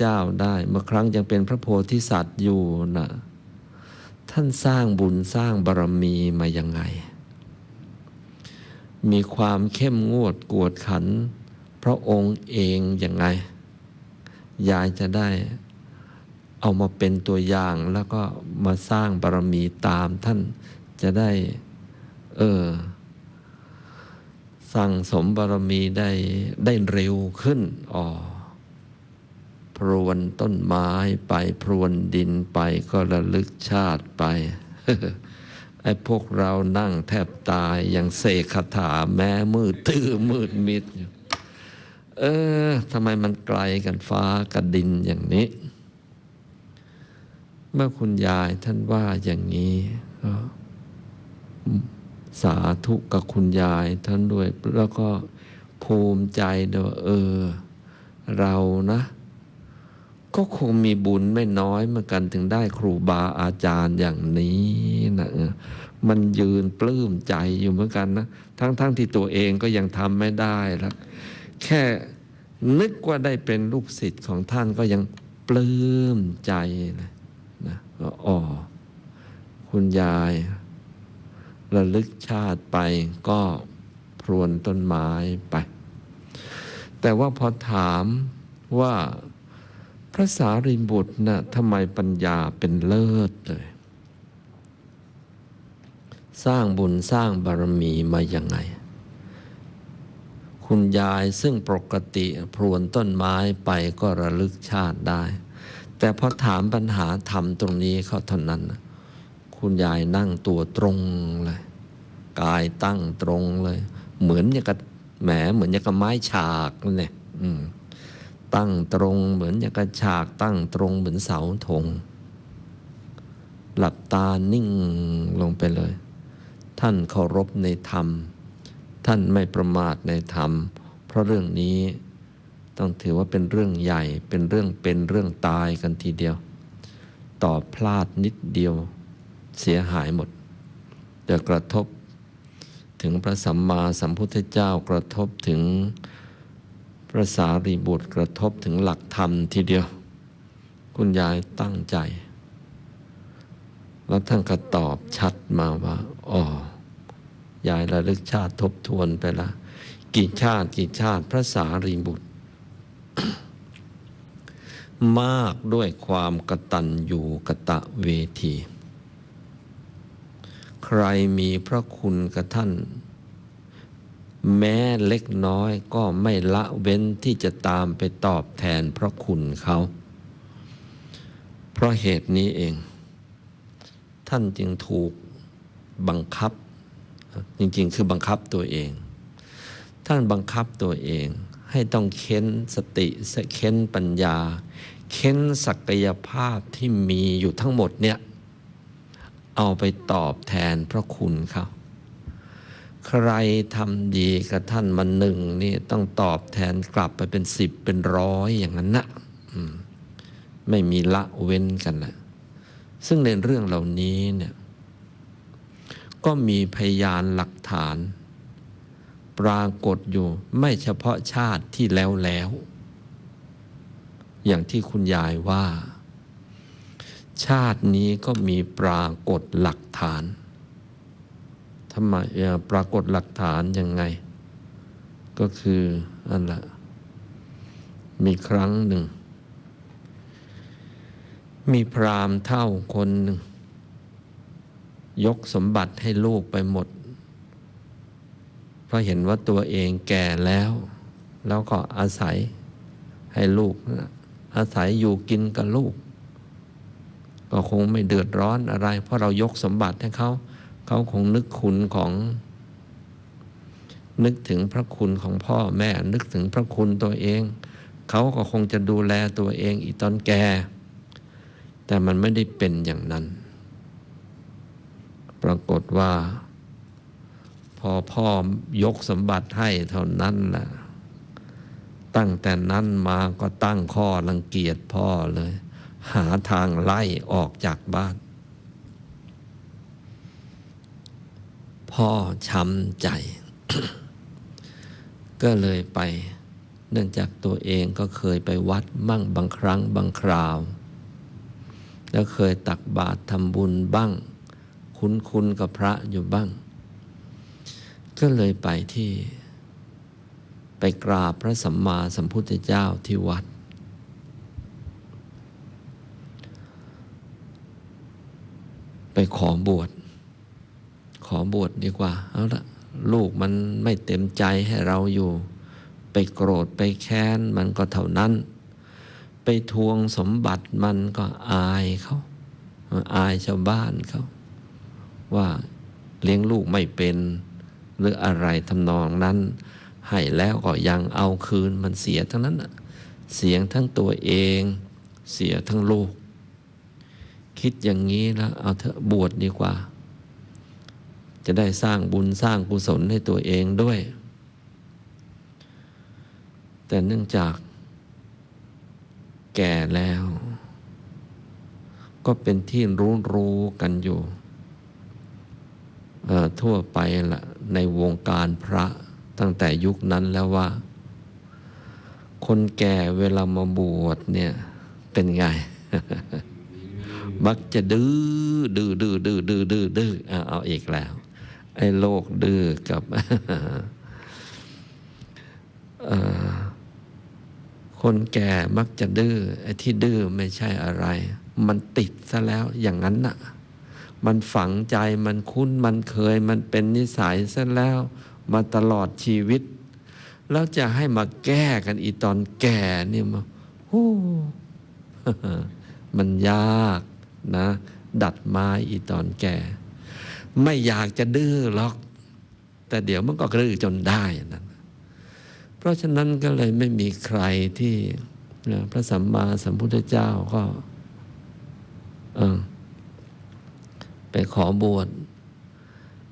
เจ้าได้เมื่อครั้งยังเป็นพระโพธิสัตว์อยู่นะท่านสร้างบุญสร้างบารมีมายังไง มีความเข้มงวดกวดขัน พระองค์เองยังไง ยายจะได้เอามาเป็นตัวอย่างแล้วก็มาสร้างบารมีตามท่านจะได้ เออสั่งสมบารมีได้ได้เร็วขึ้นอ๋อ พรวนต้นไม้ไปพรวนดินไปก็ระลึกชาติไปไอ้พวกเรานั่งแทบตายอย่างเสกคาถาแม้มืดตื้อมืดมิดอยู่เออทำไมมันไกลกันฟ้ากับดินอย่างนี้ เมื่อคุณยายท่านว่าอย่างนี้ก็สาธุกับคุณยายท่านด้วย แล้วก็ภูมิใจด้วยเออ เรานะ ก็คงมีบุญไม่น้อยเหมือนกันถึงได้ครูบาอาจารย์อย่างนี้นะมันยืนปลื้มใจอยู่เหมือนกันนะ ทั้งๆทที่ตัวเองก็ยังทำไม่ได้แล้วแค่นึกว่าได้เป็นลูกศิษย์ของท่านก็ยังปลื้มใจเลยนะก็อ๋อคุณยายระลึกชาติไปก็พรวนต้นไม้ไป แต่ว่าพอถามว่า พระสารีบุตรนะ่ะทำไมปัญญาเป็นเลิศเลย สร้างบุญสร้างบารมีมาอย่างไง คุณยายซึ่งปกติพรวนต้นไม้ไปก็ระลึกชาติได้ แต่พอถามปัญหาธรรมตรงนี้เขาเท่านั้น คุณยายนั่งตัวตรงเลย กายตั้งตรงเลย เหมือนอย่างกับแหมเหมือนอย่างกับไม้ฉากนั่นแหละอืม ตั้งตรงเหมือนอย่างกับฉากตั้งตรงเหมือนเสาธง หลับตานิ่งลงไปเลย ท่านเคารพในธรรม ท่านไม่ประมาทในธรรม เพราะเรื่องนี้ต้องถือว่าเป็นเรื่องใหญ่ เป็นเรื่องเป็นเรื่องตายกันทีเดียว ต่อพลาดนิดเดียวเสียหายหมดจะกระทบถึงพระสัมมาสัมพุทธเจ้ากระทบถึง พระสารีบุตรกระทบถึงหลักธรรมทีเดียว คุณยายตั้งใจ แล้วท่านก็ตอบชัดมาว่าอ๋อยายระลึกชาติทบทวนไปละ กี่ชาติกี่ชาติพระสารีบุตร มากด้วยความกตัญญูกะตะเวที ใครมีพระคุณกับท่าน แม้เล็กน้อยก็ไม่ละเว้นที่จะตามไปตอบแทนพระคุณเขา เพราะเหตุนี้เอง ท่านจึงถูกบังคับ จริงๆ คือบังคับตัวเอง ท่านบังคับตัวเองให้ต้องเค้นสติเค้นปัญญา เค้นศักยภาพที่มีอยู่ทั้งหมดเนี่ย เอาไปตอบแทนพระคุณเขา ใครทำดีกับท่านมาหนึ่งนี่ต้องตอบแทนกลับไปเป็นสิบเป็นร้อยอย่างนั้นนะไม่มีละเว้นกันนะซึ่งในเรื่องเหล่านี้เนี่ยก็มีพยานหลักฐาน ปรากฏอยู่ไม่เฉพาะชาติที่แล้วแล้ว อย่างที่คุณยายว่า ชาตินี้ก็มีปรากฏหลักฐาน ทำไมปรากฏหลักฐานยังไง ก็คืออันละมีครั้งหนึ่ง มีพรามเท่าคนหนึ่ง ยกสมบัติให้ลูกไปหมด เพราะเห็นว่าตัวเองแก่แล้ว แล้วก็อาศัยให้ลูก อาศัยอยู่กินกับลูก ก็คงไม่เดือดร้อนอะไร เพราะเรายกสมบัติให้เขา เขาคงนึกคุณของ นึกถึงพระคุณของพ่อแม่ นึกถึงพระคุณตัวเอง เขาก็คงจะดูแลตัวเองอีตอนแก่ แต่มันไม่ได้เป็นอย่างนั้น ปรากฏว่า พอพ่อยกสมบัติให้เท่านั้นแหละตั้งแต่นั้นมาก็ตั้งข้อรังเกียจพ่อเลย หาทางไล่ออกจากบ้าน พ่อช้ำใจ ก็เลยไป เนื่องจากตัวเองก็เคยไปวัดมั่งบางครั้งบางคราว แล้วเคยตักบาตรทำบุญบ้าง คุ้นคุ้นๆกับพระอยู่บ้าง ก็เลยไปที่ ไปกราบพระสัมมาสัมพุทธเจ้าที่วัดไปขอบวช ขอบวชดีกว่า เอาละลูกมันไม่เต็มใจให้เราอยู่ ไปโกรธไปแค้นมันก็เท่านั้น ไปทวงสมบัติมันก็อายเขาอายชาวบ้านเขาว่าเลี้ยงลูกไม่เป็น หรืออะไรทำนองนั้น ให้แล้วก็ยังเอาคืนมันเสียทั้งนั้นเสียงทั้งตัวเอง เสียทั้งลูก คิดอย่างนี้แล้วเอาเถอะบวชดีกว่า จะได้สร้างบุญสร้างกุศลให้ตัวเองด้วย แต่เนื่องจาก แก่แล้ว ก็เป็นที่รู้รู้กันอยู่ทั่วไปละในวงการพระตั้งแต่ยุคนั้นแล้วว่า คนแก่เวลามาบวชเนี่ยเป็นไงมักจะดื้อดื้อดื้อดื้อดื้อดื้อดือเอาเอาอีกแล้ว ไอ้โลกดื้อกับคนแก่มักจะดื้อไอ้ที่ดื้อไม่ใช่อะไร มันติดซะแล้วอย่างนั้นน่ะ มันฝังใจมันคุ้นมันเคย มันเป็นนิสัยซะแล้ว มาตลอดชีวิต แล้วจะให้มาแก้กันอีตอนแก่เนี่ยมาโอ้มันยากนะ ดัดไม้อีตอนแก่ ไม่อยากจะดื้อหรอก แต่เดี๋ยวมันก็ดื้อจนได้นั่นเพราะฉะนั้นก็เลยไม่มีใครที่พระสัมมาสัมพุทธเจ้าก็ไปขอบวช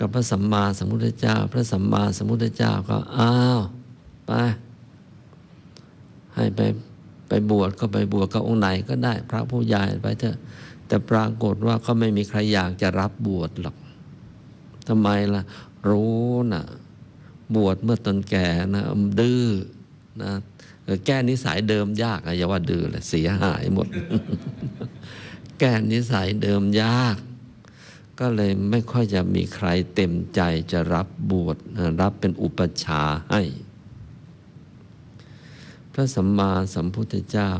กับพระสัมมาสัมพุทธเจ้า พระสัมมาสัมพุทธเจ้าก็อ้าวไปให้ไปไปบวชก็ไปบวชกับองค์ไหนก็ได้ พระผู้ใหญ่ไปเถอะ แต่ปรากฏว่าก็ไม่มีใครอยากจะรับบวชหรอก ทำไมล่ะ รู้นะบวชเมื่อตอนแก่นะดื้อนะแก้นิสัยเดิมยากอะอย่าว่าดื้อเลยเสียหายหมด แก้นิสัยเดิมยาก ก็เลยไม่ค่อยจะมีใครเต็มใจจะรับบวชนะรับเป็นอุปชาให้ พระสัมมาสัมพุทธเจ้า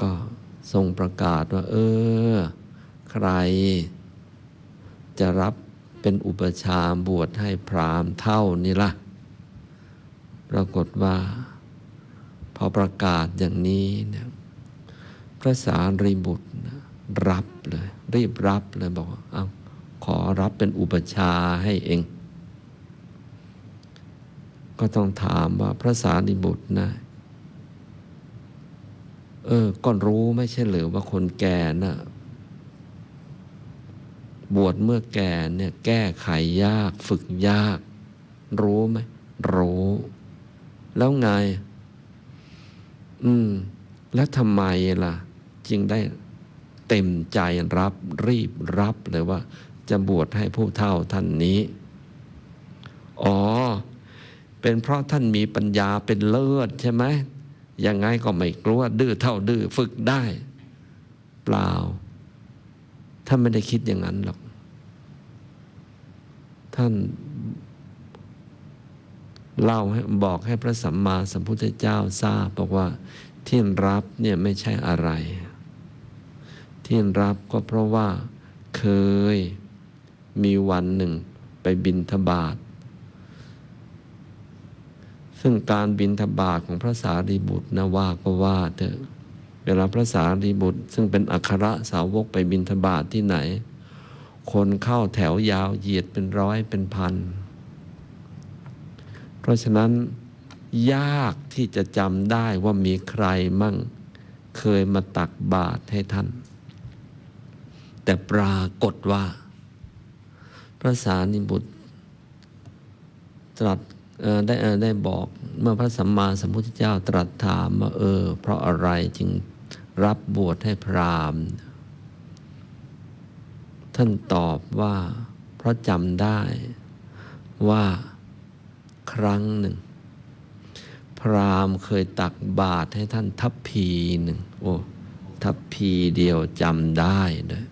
ก็ทรงประกาศว่า เออ ใครจะรับ เป็นอุปชาบวชให้พรามเท่านี้ล่ะ ปรากฏว่า พอประกาศอย่างนี้เนี่ยพระสารีบุตรนะรับเลย รีบรับเลยบอกว่าเอาขอรับเป็นอุปชาให้เอง ก็ต้องถามว่าพระสารีบุตรนะเออก็รู้ไม่ใช่หรือว่าคนแก่น่ะ บวชเมื่อแก่เนี่ยแก้ไขยากฝึกยาก รู้ไหมรู้ แล้วไง อืม แล้วทำไมล่ะ จึงได้เต็มใจรับรีบรับเลยว่า จะบวชให้ผู้เฒ่าท่านนี้ อ๋อ เป็นเพราะท่านมีปัญญาเป็นเลิศใช่ไหมยังไงก็ไม่กลัวดื้อเท่าดื้อฝึกได้ เปล่าท่านไม่ได้คิดอย่างนั้นหรอก ท่านเล่าให้บอกให้พระสัมมาสัมพุทธเจ้าทราบบอกว่าที่รับเนี่ยไม่ใช่อะไร ที่รับก็เพราะว่าเคยมีวันหนึ่งไปบินทบาท ซึ่งการบินทบาทของพระสารีบุตรนะว่าก็ว่าเถอะเวลาพระสารีบุตร ซึ่งเป็นอัครสาวกไปบินทบาทที่ไหน คนเข้าแถวยาวเหยียดเป็นร้อยเป็นพัน เพราะฉะนั้นยากที่จะจำได้ว่ามีใครมั่ง เคยมาตักบาตรให้ท่าน แต่ปรากฏว่า พระสารีบุตรตรัสได้ได้บอกเมื่อพระสัมมาสัมพุทธเจ้าตรัสถามว่าเออ เพราะอะไรจึงรับบวชให้พราหมณ์ ท่านตอบว่าเพราะจำได้ว่าครั้งหนึ่ง พรามเคยตักบาตรให้ท่านทัพพีหนึ่งโอ้ทัพพีเดียวจำได้เลย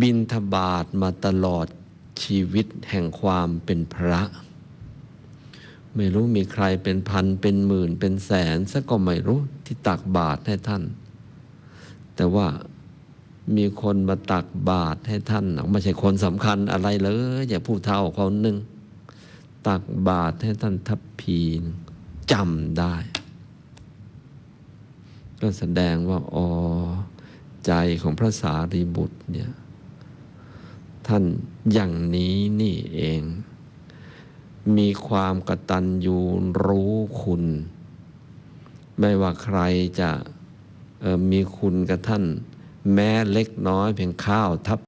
บินทบาทมาตลอดชีวิตแห่งความเป็นพระ ไม่รู้มีใครเป็นพันเป็นหมื่นเป็นแสนสักก็ไม่รู้ที่ตักบาตรให้ท่าน แต่ว่ามีคนมาตักบาตรให้ท่านไม่ใช่คนสำคัญอะไรเลยอย่าผู้เท่าคนหนึ่งตักบาตรให้ท่านทัพพีจำได้ ก็แสดงว่าอ๋อใจของพระสารีบุตรเนี่ยท่านอย่างนี้นี่เอง มีความกตัญญูรู้คุณ ไม่ว่าใครจะ มีคุณกับท่าน แม้เล็กน้อยเพียงข้าวทับ